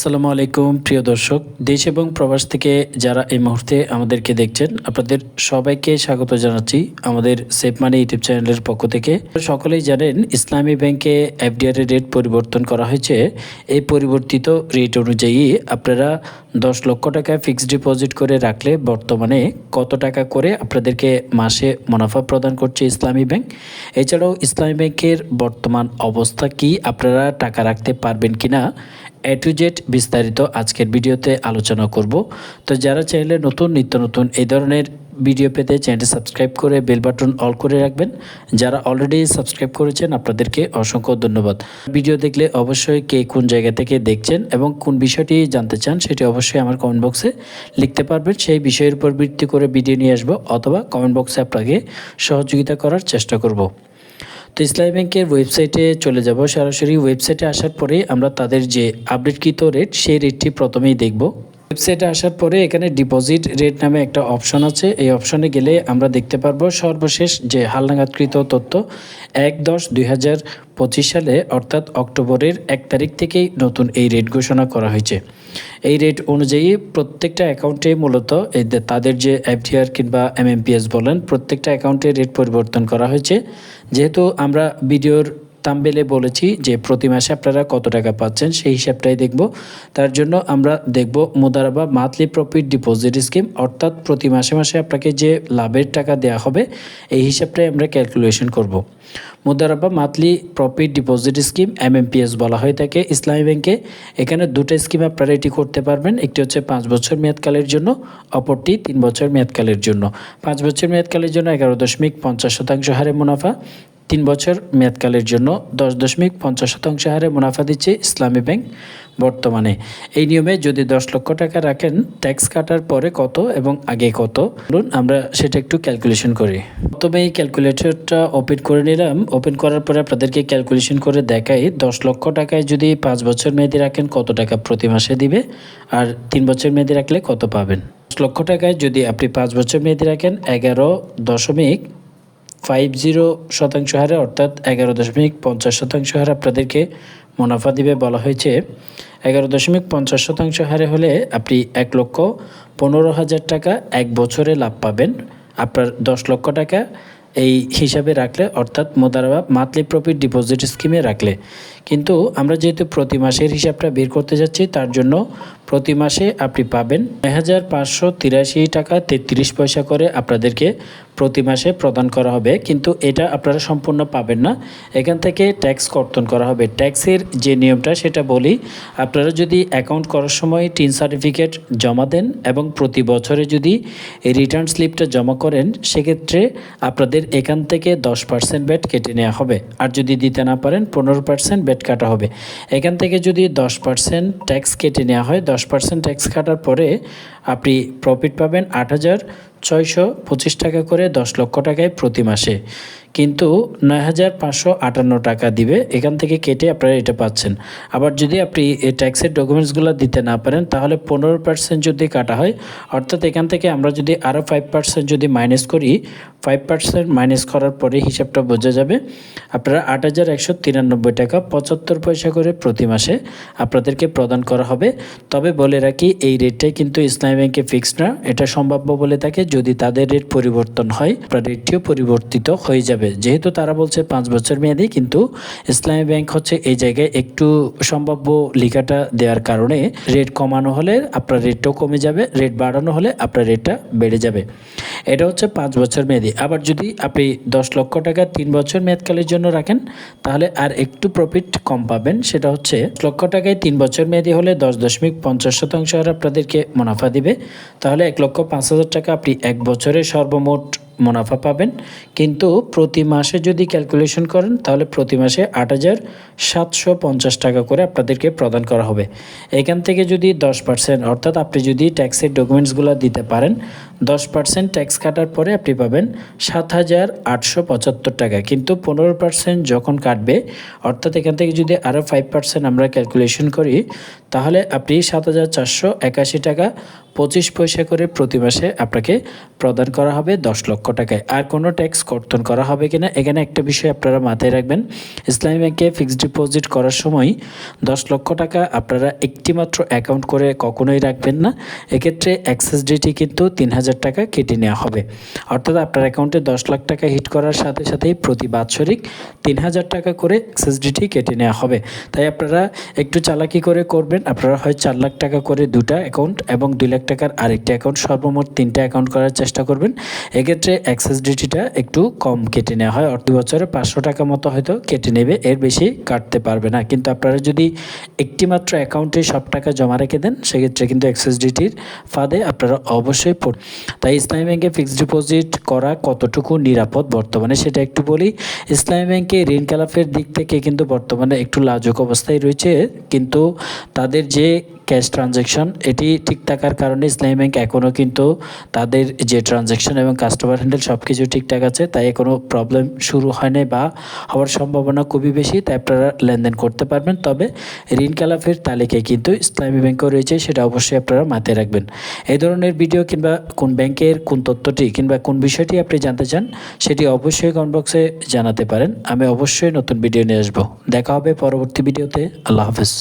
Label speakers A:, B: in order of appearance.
A: আসসালামু আলাইকুম, প্রিয় দর্শক। দেশ এবং প্রবাস থেকে যারা এই মুহূর্তে আমাদেরকে দেখছেন, আপনাদের সবাইকে স্বাগত জানাচ্ছি আমাদের সেফ মানি ইউটিউব চ্যানেলের পক্ষ থেকে। সকলেই জানেন, ইসলামী ব্যাংকে এফডিআর রেট পরিবর্তন করা হয়েছে। এই পরিবর্তিত রেট অনুযায়ী আপনারা দশ লক্ষ টাকা ফিক্সড ডিপোজিট করে রাখলে বর্তমানে কত টাকা করে আপনাদেরকে মাসে মুনাফা প্রদান করছে ইসলামী ব্যাংক? এছাড়াও ইসলামী ব্যাংকের বর্তমান অবস্থা কি আপনারা টাকা রাখতে পারবেন কিনা? এ টু জেড বিস্তারিত আজকের ভিডিওতে আলোচনা করব। তো যারা চাইলে নতুন, নিত্য নতুন এই ধরনের ভিডিও পেতে চ্যানেলটি সাবস্ক্রাইব করে বেল বাটন অল করে রাখবেন। যারা অলরেডি সাবস্ক্রাইব করেছেন, আপনাদেরকে অসংখ্য ধন্যবাদ। ভিডিও দেখলে অবশ্যই কে কোন জায়গা থেকে দেখছেন এবং কোন বিষয়টি জানতে চান, সেটি অবশ্যই আমার কমেন্ট বক্সে লিখতে পারবেন। সেই বিষয়ের উপর ভিত্তি করে ভিডিও নিয়ে আসব অথবা কমেন্ট বক্সে আপনাকে সহযোগিতা করার চেষ্টা করব। তো ইসলামী ব্যাংকের ওয়েবসাইটে চলে যাব। সরাসরি ওয়েবসাইটে আসার পরে আমরা তাদের যে আপডেটকৃত রেট সেই রেটটি প্রথমেই দেখব। ওয়েবসাইটে আসার পরে এখানে ডিপোজিট রেট নামে একটা অপশন আছে। এই অপশনে গেলে আমরা দেখতে পারব সর্বশেষ যে হালনাগাদকৃত তথ্য, এক দশ দুই পঁচিশ সালে, অর্থাৎ অক্টোবরের এক তারিখ থেকেই নতুন এই রেট ঘোষণা করা হয়েছে। এই রেট অনুযায়ী প্রত্যেকটা অ্যাকাউন্টে মূলত এই তাদের যে এফডিআর কিংবা এমএমপিএস বলেন, প্রত্যেকটা অ্যাকাউন্টে রেট পরিবর্তন করা হয়েছে। যেহেতু আমরা ভিডিওর তাম্বেলে বলেছি যে প্রতি মাসে আপনারা কত টাকা পাচ্ছেন সেই হিসাবটাই দেখব। তার জন্য আমরা দেখব মোদারাবা মান্থলি প্রফিট ডিপোজিট স্কিম, অর্থাৎ প্রতি মাসে মাসে আপনাকে যে লাভের টাকা দেওয়া হবে, এই হিসাবটাই আমরা ক্যালকুলেশন করব। Mudaraba monthly profit deposit scheme, MMPS বলা হয়ে থাকে ইসলামী ব্যাংকে। এখানে দুটো স্কিম আপনারা এটি করতে পারবেন, একটি হচ্ছে পাঁচ বছর মেয়াদকালের জন্য, অপরটি তিন বছর মেয়াদকালের জন্য। পাঁচ বছর মেয়াদকালের জন্য এগারো দশমিক পঞ্চাশ শতাংশ হারে মুনাফা। তিন বছর মেয়াদকালের জন্য দশ দশমিক পঞ্চাশ শতাংশ হারে মুনাফা দিচ্ছে ইসলামী ব্যাংক বর্তমানে। এই নিয়মে যদি দশ লক্ষ টাকা রাখেন, ট্যাক্স কাটার পরে কত এবং আগে কত? বলুন আমরা সেটা একটু ক্যালকুলেশন করি। প্রথমে এই ক্যালকুলেটরটা ওপেন করে নিলাম। ওপেন করার পরে আপনাদেরকে ক্যালকুলেশন করে দেখাই, দশ লক্ষ টাকায় যদি পাঁচ বছর মেয়াদি রাখেন, কত টাকা প্রতি মাসে দিবে? আর তিন বছর মেয়াদি রাখলে কত পাবেন? লক্ষ টাকায় যদি আপনি পাঁচ বছর মেয়াদি রাখেন, এগারো দশমিক ফাইভ জিরো শতাংশ হারে, অর্থাৎ এগারো দশমিক পঞ্চাশ শতাংশ হারে আপনাদেরকে মুনাফা দিবে বলা হয়েছে। এগারো দশমিক পঞ্চাশ শতাংশ হারে হলে আপনি এক লক্ষ পনেরো হাজার টাকা এক বছরে লাভ পাবেন। আপনার দশ লক্ষ টাকা এই হিসাবে রাখলে, অর্থাৎ মোদারাবা মান্থলি প্রফিট ডিপোজিট স্কিমে রাখলে। কিন্তু আমরা যেহেতু প্রতি মাসের হিসাবটা বের করতে যাচ্ছি, তার জন্য প্রতি মাসে আপনি পাবেন এক হাজার পাঁচশো তিরাশি টাকা তেত্রিশ পয়সা করে আপনাদেরকে প্রতি মাসে প্রদান করা হবে। কিন্তু এটা আপনারা সম্পূর্ণ পাবেন না। এখান থেকে ট্যাক্স কর্তন করা হবে। ট্যাক্সের যে নিয়মটা, সেটা বলি, আপনারা যদি অ্যাকাউন্ট করার সময় টিন সার্টিফিকেট জমা দেন এবং প্রতি বছরে যদি রিটার্ন স্লিপটা জমা করেন, সেক্ষেত্রে আপনাদের এখান থেকে দশ পার্সেন্ট ব্যাট কেটে নেওয়া হবে। আর যদি দিতে না পারেন, পনেরো পার্সেন্ট ব্যাট কাটা হবে। এখান থেকে যদি দশ পার্সেন্ট ট্যাক্স কেটে নেওয়া হয়, দশ পার্সেন্ট ট্যাক্স কাটার পরে আপনি প্রফিট পাবেন আট হাজার ছয়শো পঁচিশ টাকা করে দশ লক্ষ টাকায় প্রতি মাসে। কিন্তু নয় হাজার পাঁচশো আটান্ন টাকা দিবে। এখান থেকে কেটে আপনারা এটা পাচ্ছেন। আবার যদি আপনি এই ট্যাক্সের ডকুমেন্টসগুলো দিতে না পারেন, তাহলে পনেরো পার্সেন্ট যদি কাটা হয়, অর্থাৎ এখান থেকে আমরা যদি আরও ফাইভ পার্সেন্ট যদি মাইনাস করি ফাইভ পার্সেন্ট মাইনাস করার পরে হিসাবটা বোঝা যাবে, আপনারা আট হাজার একশো তিরানব্বই টাকা পঁচাত্তর পয়সা করে প্রতি মাসে আপনাদেরকে প্রদান করা হবে। তবে বলে রাখি, এই রেটটাই কিন্তু ইসলামী ব্যাংকে ফিক্সড না। এটা সম্ভাব্য বলে থাকে। যদি তাদের রেট পরিবর্তন হয় রেটটিও পরিবর্তিত হয়ে যাবে। যেহেতু তারা বলছে পাঁচ বছর মেয়াদি, কিন্তু ইসলামী ব্যাংক হচ্ছে এই জায়গায় একটু সম্ভাব্য লিখাটা দেওয়ার কারণে রেট কমানো হলে আপনার রেটটাও কমে যাবে রেট বাড়ানো হলে আপনার রেটটা বেড়ে যাবে। এটা হচ্ছে পাঁচ বছর মেয়াদি। আবার যদি আপনি দশ লক্ষ টাকা তিন বছর মেয়াদকালের জন্য রাখেন, তাহলে আর একটু প্রফিট কম পাবেন। সেটা হচ্ছে লক্ষ টাকায় তিন বছর মেয়াদি হলে দশ দশমিক পঞ্চাশ শতাংশ হারে আপনাদেরকে মুনাফা দিবে। তাহলে এক লক্ষ পাঁচ হাজার টাকা আপনি এক বছরে সর্বমোট মুনাফা পাবেন। কিন্তু প্রতি মাসে যদি ক্যালকুলেশন করেন, তাহলে প্রতি মাসে আট হাজার সাতশো পঞ্চাশ টাকা করে আপনাদেরকে প্রদান করা হবে। এখান থেকে যদি দশ পার্সেন্ট অর্থাৎ আপনি যদি ট্যাক্সের ডকুমেন্টসগুলো দিতে পারেন দশ পার্সেন্ট ট্যাক্স কাটার পরে আপনি পাবেন সাত হাজার আটশো পঁচাত্তর টাকা। কিন্তু পনেরো পার্সেন্ট যখন কাটবে, অর্থাৎ এখান থেকে যদি আরও ফাইভ পার্সেন্ট আমরা ক্যালকুলেশন করি, তাহলে আপনি সাত হাজার চারশো একাশি টাকা পঁচিশ পয়সা করে প্রতি মাসে আপনাকে প্রদান করা হবে দশ লক্ষ টাকায়। আর কোনো ট্যাক্স কর্তন করা হবে কিনা, এখানে একটা বিষয় আপনারা মাথায় রাখবেন। ইসলামী ব্যাংকে ফিক্সড ডিপোজিট করার সময় দশ লক্ষ টাকা আপনারা একটিমাত্র অ্যাকাউন্ট করে কখনোই রাখবেন না। এক্ষেত্রে অ্যাক্সেস ডিটি কিন্তু তিন হাজার টাকা কেটে নেওয়া হবে। অর্থাৎ আপনার অ্যাকাউন্টে দশ লাখ টাকা হিট করার সাথে সাথেই প্রতি বাৎসরিক তিন হাজার টাকা করে অ্যাক্সেস ডিটি কেটে নেওয়া হবে। তাই আপনারা একটু চালাকি করে করবেন। আপনারা হয় চার লাখ টাকা করে দুটা অ্যাকাউন্ট এবং দুই লাখ টাকার আরেকটি অ্যাকাউন্ট সর্বমোট তিনটা অ্যাকাউন্ট করার চেষ্টা করবেন। এক্ষেত্রে অ্যাক্সেস ডিটিটা একটু কম কেটে নেওয়া হয়। অর্ধ বছরে পাঁচশো টাকা মতো হয়তো কেটে নেবে, এর বেশি কাটতে পারবে না। কিন্তু আপনারা যদি একটি মাত্র অ্যাকাউন্টে সব টাকা জমা রেখে দেন, সেক্ষেত্রে কিন্তু অ্যাক্সেস ডিটির ফাঁদে আপনারা অবশ্যই তাই ইসলামী ব্যাংকে ফিক্সড ডিপোজিট করা কতটুকু নিরাপদ বর্তমানে সেটা একটু বলি। ইসলামী ব্যাংকে ঋণ খেলাফের দিক থেকে কিন্তু বর্তমানে একটু লাজুক অবস্থায় রয়েছে, কিন্তু তাদের যে ক্যাশ ট্রানজ্যাকশন এটি ঠিক থাকার কারণে ইসলামী ব্যাংক এখনও কিন্তু তাদের যে ট্রানজ্যাকশন এবং কাস্টমার হ্যান্ডেল সব কিছু ঠিকঠাক আছে, তাই কোনো প্রবলেম শুরু হয়নি বা হওয়ার সম্ভাবনা খুবই বেশি, তাই আপনারা লেনদেন করতে পারবেন। তবে ঋণ খেলাফের তালিকায় কিন্তু ইসলামী ব্যাংকও রয়েছে, সেটা অবশ্যই আপনারা মাথায় রাখবেন। এই ধরনের ভিডিও কিংবা কোন ব্যাংকের কোন তথ্যটি কিংবা কোন বিষয়টি আপনি জানতে চান, সেটি অবশ্যই কমেন্ট বক্সে জানাতে পারেন। আমি অবশ্যই নতুন ভিডিও নিয়ে আসব। দেখা হবে পরবর্তী ভিডিওতে আল্লাহ হাফেজ।